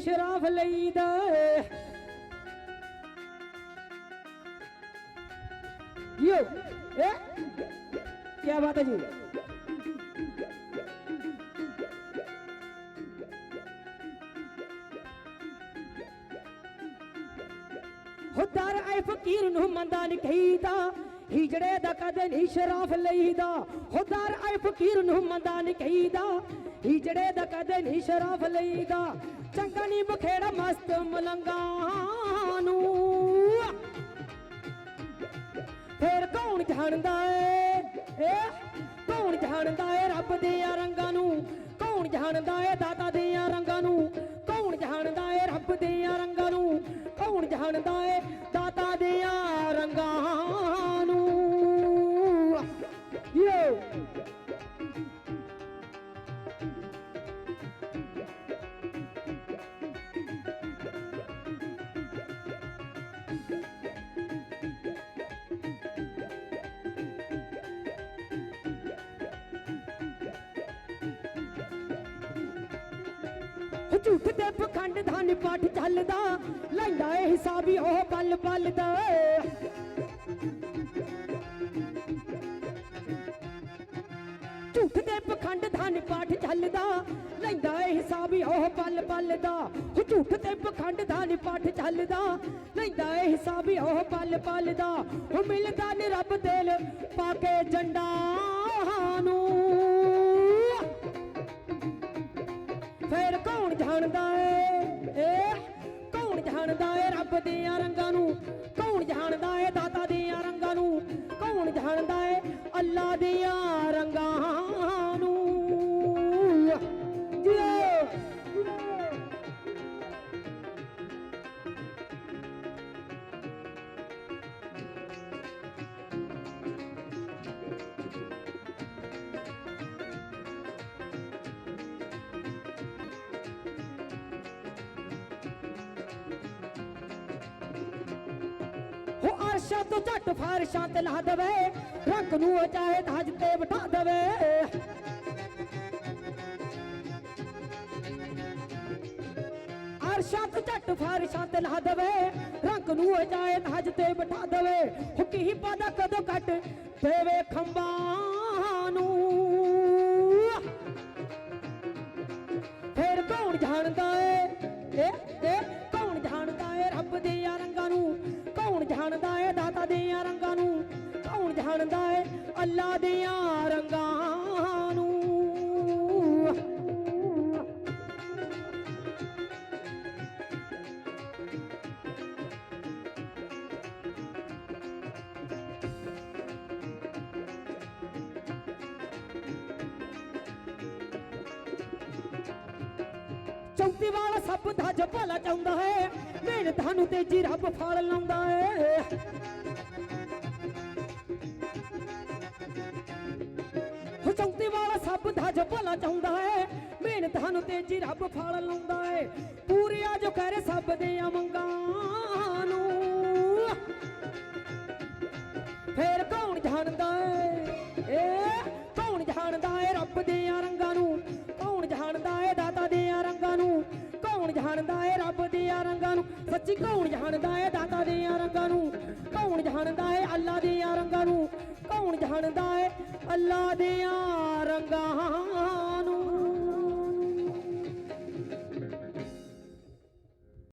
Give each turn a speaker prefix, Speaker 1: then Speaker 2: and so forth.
Speaker 1: ਸ਼ਰਾਫ ਲਈਦਾ ਯੋ ਇਹ ਕੀ ਬਾਤ ਹੈ ਜੀ। ਹੁਦਰ ਐ ਫਕੀਰ ਨੂੰ ਮੰਦਾ ਨਹੀਂ ਕਹੀਦਾ। ਹੀਜੜੇ ਦਾ ਕਦੇ ਨਹੀਂ ਸ਼ਰਾਫ ਲਈਦਾ। ਹੁਦਰ ਐ ਫਕੀਰ ਨੂੰ ਮੰਦਾ ਨਹੀਂ ਕਹੀਦਾ। ਹੀਜੜੇ ਦਾ ਕਦੇ ਨਹੀਂ ਸ਼ਰਾਫ ਨੂੰ ਫੇਰ ਕੌਣ ਜਾਣਦਾ ਏ? ਏ? ਕੌਣ ਜਾਣਦਾ ਏ ਰੱਬ ਦੇ ਰੰਗਾਂ ਨੂੰ? ਕੌਣ ਜਾਣਦਾ ਏ ਦਾਤਾ ਦੇ ਰੰਗਾਂ ਨੂੰ? ਕੌਣ ਜਾਣਦਾ ਏ ਰੱਬ ਦੇ ਰੰਗਾਂ ਕੌਣ ਜਾਣਦਾ ਏ ਦਾਤਾ ਦੀਆਂ ਰੰਗਾਂ ਨੂੰ। ਝੂਠ ਤੇ ਪਖੰਡ ਦਾ ਨਿਪਟ ਚੱਲਦਾ। ਲੈਂਦਾ ਏ ਹਿਸਾਬੀ ਉਹ ਪਲ ਪਲ ਦਾ ਝੂਠ ਤੇ ਪਖੰਡ ਦਾ ਨਿਪਟ ਚੱਲਦਾ। ਲੈਂਦਾ ਏ ਹਿਸਾਬੀ ਉਹ ਪਲ ਪਲ ਦਾ ਉਹ ਝੂਠ ਤੇ ਪਖੰਡ ਦਾ ਨਿਪਟ ਚੱਲਦਾ। ਲੈਂਦਾ ਏ ਹਿਸਾਬੀ ਉਹ ਪਲ ਪਲ ਦਾ ਉਹ ਮਿਲਦਾ ਨੀ ਰੱਬ ਦਿਲ ਪਾ ਕੇ ਜੰਡਾ ਨੂੰ। ਜਾਣਦਾ ਏ। ਏ ਕੌਣ ਜਾਣਦਾ ਏ? ਰੱਬ ਦੀਆਂ ਰੰਗਾਂ ਅਰਸ਼ਾਂ ਤੋਂ ਝੱਟ ਫਾਰਸ਼ਾਂ ਤੇ ਲਾ ਦਵੇ, ਰੰਗ ਨੂੰ ਉਹ ਚਾਹੇ ਧਾਜ ਤੇ ਬਿਠਾ ਦਵੇ। ਅਰਸ਼ਾਂ ਤੋਂ ਝੱਟ ਫਾਰਸ਼ਾਂ ਤੇ ਲਾ ਦਵੇ, ਰੰਗ ਨੂੰ ਉਹ ਚਾਹੇ ਧਾਜ ਤੇ ਬਿਠਾ ਦਵੇ। ਹੋ ਕੀ ਪਾਦਾ ਕਦੋਂ ਕੱਟ ਦੇਵੇ ਖੰਭਾਂ ਨੂੰ। ਫੇਰ ਕੌਣ ਜਾਣਦਾ ਜਾਣਦਾ ਏ ਅੱਲਾ ਦੀਆਂ ਰੰਗਾਂ ਨੂੰ। ਚੌਂਤੀ ਵਾਲਾ ਸੱਪ ਦਾ ਜੋ ਭਲਾ ਚਾਹੁੰਦਾ ਹੈ ਮਿਹਨਤ ਨੂੰ ਤੇਜੀ ਰੱਬ ਫਲ ਲਾਉਂਦਾ ਹੈ ਚੌਂਤੀ ਦਾ ਜੋ ਭਲਾ ਚਾਹੁੰਦਾ ਹੈ, ਮਿਹਨਤ ਨੂੰ ਤੇਜੀ ਰੱਬ ਫਲ ਲਾਉਂਦਾ ਹੈ। ਪੂਰਿਆ ਜੋ ਕਰੇ ਸਭ ਦੇ ਮੰਗਾਂ ਨੂੰ। ਫੇਰ ਕੌਣ ਜਾਣਦਾ ਏ ਏ, ਕੌਣ ਜਾਣਦਾ ਏ ਰੱਬ ਦੇ ਰੰਗਾਂ ਨੂੰ? ਕੌਣ ਜਾਣਦਾ ਹੈ ਦਾਤਾ ਦੇ ਰੰਗਾਂ ਨੂੰ? ਕੌਣ ਜਾਣਦਾ ਹੈ ਰੱਬ ਦੇ ਰੰਗਾਂ ਨੂੰ? ਸੱਚੀ ਕੌਣ ਜਾਣਦਾ ਹੈ ਦਾਤਾ ਦੇ ਰੰਗਾਂ ਨੂੰ? ਕੌਣ ਜਾਣਦਾ ਹੈ ਅੱਲਾ ਦੇ ਰੰਗਾਂ ਨੂੰ? ਕੌਣ ਜਾਣਦਾ ਹੈ ਅੱਲਾ ਦੇ ਰੰਗਾਂ ਨੂੰ